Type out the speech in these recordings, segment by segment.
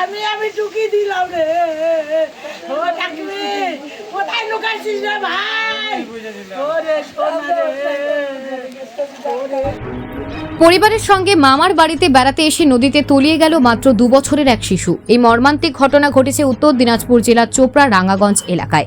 আমি আমি ঢুকি দিলাম রে। ও থাকবি কোথায় লুকাইছিস রে ভাই? ওরে সোনা রে। পরিবারের সঙ্গে মামার বাড়িতে বেড়াতে এসে নদীতে তলিয়ে গেল মাত্র দু বছরের এক শিশু। এই মর্মান্তিক ঘটনা ঘটেছে উত্তর দিনাজপুর জেলার চোপড়া রাঙ্গাগঞ্জ এলাকায়।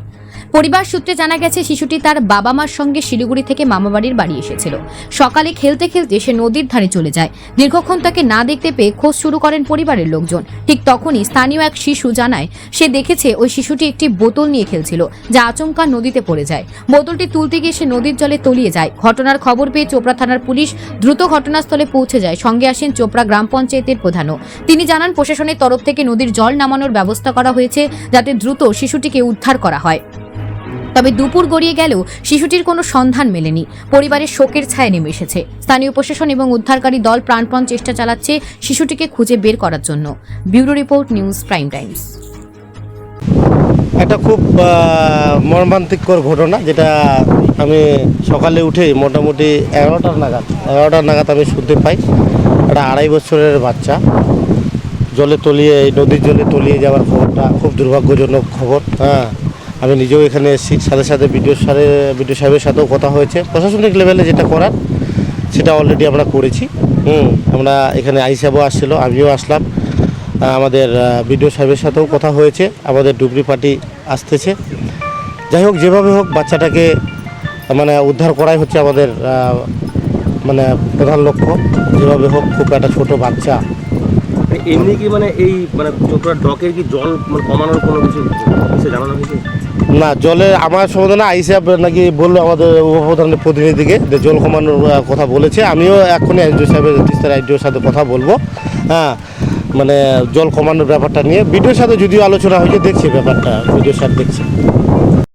পরিবার সূত্রে জানা গেছে, শিশুটি তার বাবা মার সঙ্গে শিলিগুড়ি থেকে মামাবাড়ির বাড়ি এসেছিল। সকালে খেলতে খেলতে সে নদীর ধারে চলে যায়। দীর্ঘক্ষণ তাকে না দেখতে পেয়ে খোঁজ শুরু করেন পরিবারের লোকজন। ঠিক তখনই স্থানীয় এক শিশু জানায়, সে দেখেছে ওই শিশুটি একটি বোতল নিয়ে খেলছিল, যা আচমকা নদীতে পড়ে যায়। বোতলটি তুলতে গিয়ে সে নদীর জলে তলিয়ে যায়। ঘটনার খবর পেয়ে চোপড়া থানার পুলিশ দ্রুত ঘটনাস্থলে পৌঁছে যায়। সঙ্গে আসেন চোপড়া গ্রাম পঞ্চায়েতের প্রধানও। তিনি জানান, প্রশাসনের তরফ থেকে নদীর জল নামানোর ব্যবস্থা করা হয়েছে, যাতে দ্রুত শিশুটিকে উদ্ধার করা হয়। তবে দুপুর গড়িয়ে গেলেও শিশুটির কোনো সন্ধান মেলেনি। পরিবারের শোকের ছায়া নেমে এসেছে। স্থানীয় প্রশাসন এবং উদ্ধারকারী দল প্রাণপণ চেষ্টা চালাচ্ছে শিশুটিকে খুঁজে বের করার জন্য। Bureau report, news prime times. একটা খুব মর্মান্তিকর ঘটনা, যেটা আমি সকালে উঠে মোটামুটি এগারোটার নাগাদ এগারোটার নাগাদ আমি শুনতে পাই। একটা আড়াই বছরের বাচ্চা, জলে তলিয়ে নদীর জলে তলিয়ে যাওয়ার খবরটা খুব দুর্ভাগ্যজনক খবর হ্যাঁ। আমি নিজেও এখানে এসেছি, সাথে সাথে বিডিও সারে, বিডিও সাহেবের সাথেও কথা হয়েছে। প্রশাসনিক লেভেলে যেটা করার, সেটা অলরেডি আমরা করেছি। হুম, আমরা এখানে আই সাহেবও আসছিল, আমিও আসলাম। আমাদের বিডিও সাহেবের সাথেও কথা হয়েছে, আমাদের ডুবরি পার্টি আসতেছে। যাই হোক, যেভাবে হোক বাচ্চাটাকে মানে উদ্ধার করাই হচ্ছে আমাদের মানে প্রধান লক্ষ্য। যেভাবে হোক, খুব একটা ছোটো বাচ্চা এমনি কি মানে এই মানে চোপড়ার ডকের কি জল মানে কমানোর কোনো কিছু কিছু জানানো হয়েছে? না জলের আমার সমাধানে আইসাব নাকি বলল আমাদের উপপ্রধানের প্রতিনিধিকে যে জল কমানোর কথা বলেছে। আমিও এখনই আইডিও সাহেবের, তিস্তার আইডিওর সাথে কথা বলব। হ্যাঁ মানে জল কমানোর ব্যাপারটা নিয়ে। বিডিওর সাথে যদিও আলোচনা হয়েছে, দেখছি ব্যাপারটা বিডিওর সাথে দেখছি।